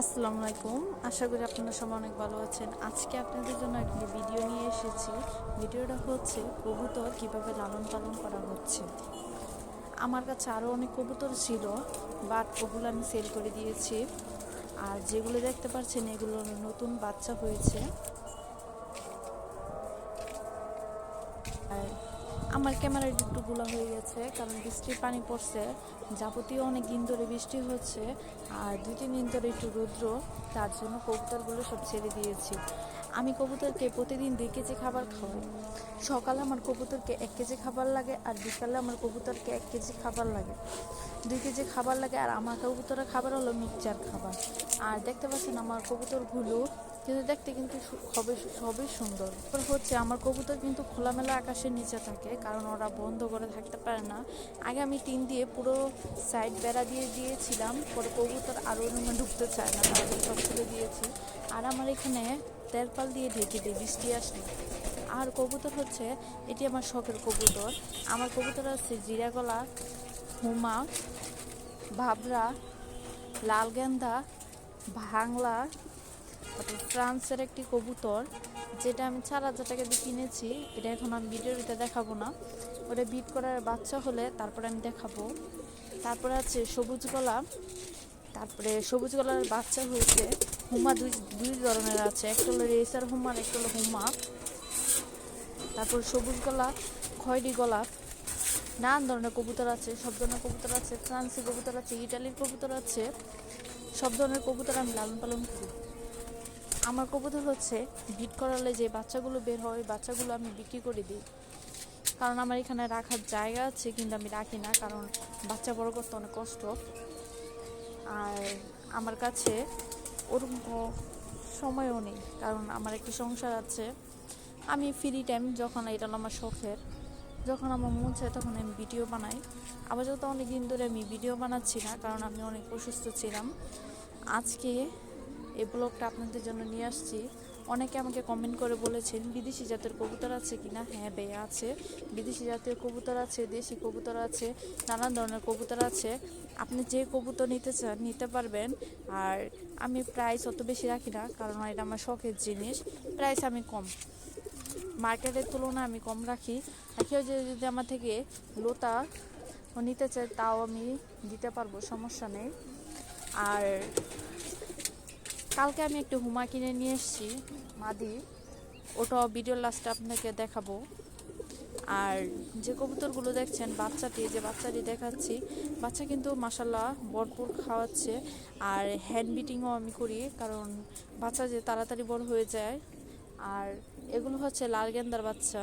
আসসালামু আলাইকুম। আশা করি আপনারা সবাই অনেক ভালো আছেন। আজকে আপনাদের জন্য একটি ভিডিও নিয়ে এসেছি। ভিডিওটা হচ্ছে কবুতর কীভাবে লালন পালন করা হচ্ছে। আমার কাছে আরও অনেক কবুতর ছিল বাট ওগুলো আমি সেল করে দিয়েছি। আর যেগুলো দেখতে পাচ্ছেন, এগুলো নতুন, বাচ্চা হয়েছে। আমার ক্যামেরার একটু গুলা হয়ে গেছে, কারণ বৃষ্টির পানি পড়ছে। যাবতীয় অনেক দিন ধরে বৃষ্টি হচ্ছে, আর দুই, তিন দিন ধরে একটু রৌদ্র, তার জন্য কবুতরগুলো সব ছেড়ে দিয়েছি। আমি কবুতরকে প্রতিদিন দুই কেজি খাবার খাওয়াই। সকালে আমার কবুতরকে এক কেজি খাবার লাগে, আর বিকালে আমার কবুতরকে এক কেজি খাবার লাগে। দুই কেজি খাবার লাগে, আর আমার কবুতরের খাবার হলো মিক্সচার খাবার। আর দেখতে পাচ্ছেন আমার কবুতরগুলো কিন্তু দেখতে কিন্তু সু- খুবই সবই সুন্দর। তারপর হচ্ছে আমার কবুতর কিন্তু খোলামেলা আকাশের নিচে থাকে, কারণ ওরা বন্ধ করে থাকতে পারে না। আগে আমি টিন দিয়ে পুরো সাইড বেড়া দিয়ে দিয়েছিলাম, পরে কবুতর আরও রুমে ঢুকতে চায় না সব খুলে দিয়েছি। আর আমার এখানে তেরপাল দিয়ে ঢেকে দিই, বৃষ্টি আসলে। আর কবুতর হচ্ছে, এটি আমার শখের কবুতর। আমার কবুতর আছে জিরা গলা হুমা ভাবরা লাল গেন্দা ভাংলা ফ্রান্সের একটি কবুতর, যেটা আমি চার হাজার টাকা দিয়ে কিনেছি। এটা এখন আমি ভিডিওতে দেখাবো না। ওটা বিট করার বাচ্চা হলে তারপরে আমি দেখাবো। তারপরে আছে সবুজ গলা। তারপরে সবুজ গলার বাচ্চা হয়েছে। হুমা দুই দুই ধরনের আছে। একটা হলো রেসার হুমা আর একটা হলো হুমা। তারপর সবুজ গলা, খয়েরি গলা। নানান ধরনের কবুতর আছে। সব ধরনের কবুতর আছে। ফ্রান্সি কবুতর আছে, ইটালির কবুতর আছে। সব ধরনের কবুতর আমি লালন পালন করি। আমার কবুতর হচ্ছে বিট করালে যে বাচ্চাগুলো বের হয়, বাচ্চাগুলো আমি বিক্রি করে দিই। কারণ আমার এখানে রাখার জায়গা আছে, কিন্তু আমি রাখি না, কারণ বাচ্চা বড় করতে অনেক কষ্ট। আর আমার কাছে ওরকম সময়ও নেই, কারণ আমার একটি সংসার আছে। আমি ফ্রি টাইম যখন এটা আমার শখের, যখন আমার মন চায় তখন আমি ভিডিও বানাই। আবার যত অনেক দিন ধরে আমি ভিডিও বানাচ্ছি না, কারণ আমি অনেক অসুস্থ ছিলাম। আজকে এই ব্লগটা আপনাদের জন্য নিয়ে আসছি। অনেকে আমাকে কমেন্ট করে বলেছেন, বিদেশি জাতের কবুতর আছে কি না হ্যাঁ বে আছে। বিদেশি জাতীয় কবুতর আছে, দেশি কবুতর আছে, নানান ধরনের কবুতর আছে। আপনি যে কবুতর নিতে চান, নিতে পারবেন। আর আমি প্রাইস অত বেশি রাখি না, কারণ এটা আমার শখের জিনিস। প্রাইস আমি কম। মার্কেটের তুলনায় আমি কম রাখি। কেউ যদি যদি আমার থেকে লোতা নিতে চায়, তাও আমি দিতে পারব, সমস্যা নেই। আর কালকে আমি একটু হুমা কিনে নিয়ে এসেছি, মাদি। ওটা ভিডিও লাস্টে আপনাকে দেখাবো। আর যে কবুতরগুলো দেখছেন, বাচ্চাটি, যে বাচ্চাটি দেখাচ্ছি, বাচ্চা কিন্তু মাসাল্লাহ ভরপুর খাওয়াচ্ছে। আর হ্যান্ড বিটিংও আমি করি, কারণ বাচ্চা যে তাড়াতাড়ি বড় হয়ে যায়। আর এগুলো হচ্ছে লাল গেন্দার বাচ্চা।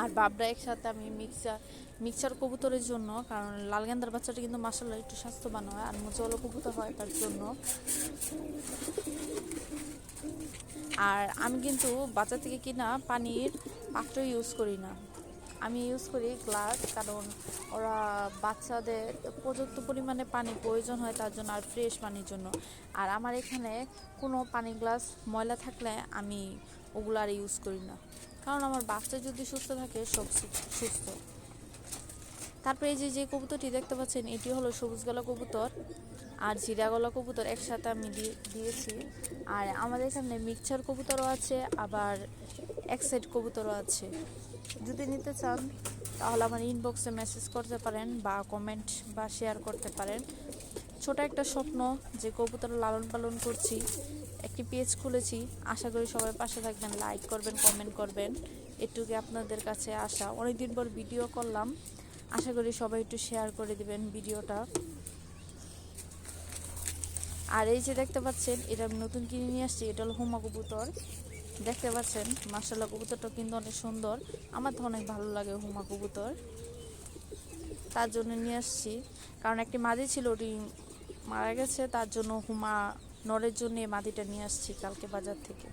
আর বাবরা একসাথে আমি মিক্সার মিক্সার কবুতরের জন্য, কারণ লাল গেন্দার বাচ্চাটা কিন্তু মাসাল্লাহ একটু স্বাস্থ্যবান হয়, আর জল কবুতর হয় তার জন্য। আর আমি কিন্তু বাচ্চা থেকে কিনা পানির পাত্র ইউজ করি না। আমি ইউজ করি গ্লাস, কারণ ওরা বাচ্চাদের পর্যাপ্ত পরিমাণে পানি প্রয়োজন হয় তার জন্য, আর ফ্রেশ পানির জন্য। আর আমার এখানে কোনো পানি গ্লাস, ময়লা থাকলে আমি ওগুলো আর ইউজ করি না। কারণ আমার বাচ্চা যদি সুস্থ থাকে, সব সুস্থ। তারপরে এই যে যে কবুতরটি দেখতে পাচ্ছেন, এটি হলো সবুজ গলা কবুতর আর জিরা গলা কবুতর একসাথে আমি দিয়েছি। আর আমাদের এখানে মিক্সচার কবুতরও আছে, আবার এক সাইড কবুতরও আছে। যদি নিতে চান, তাহলে আমার ইনবক্সে মেসেজ করতে পারেন বা কমেন্ট বা শেয়ার করতে পারেন। ছোট একটা স্বপ্ন যে কবুতর লালন পালন করছি একটি পেজ খুলেছি। আশা করি সবাই পাশে থাকবেন লাইক করবেন কমেন্ট করবেন। এটুকু আপনাদের কাছে আসা অনেকদিন পর ভিডিও করলাম। আশা করি সবাই একটু শেয়ার করে দিবেন ভিডিওটা আর এই যে দেখতে পাচ্ছেন, এটা আমি নতুন কিনে নিয়ে আসছি। এটা হলো হুমা কবুতর। দেখতে পাচ্ছেন মার্শাল্লাহ কবুতরটা কিন্তু অনেক সুন্দর। আমার তো অনেক ভালো লাগে হুমা কবুতর। তার জন্য নিয়ে আসছি। কারণ একটি মাদি ছিল, ওটি মারা গেছে। তার জন্য হুমা নরের জন্যে এই মাদিটা নিয়ে আসছি কালকে বাজার থেকে।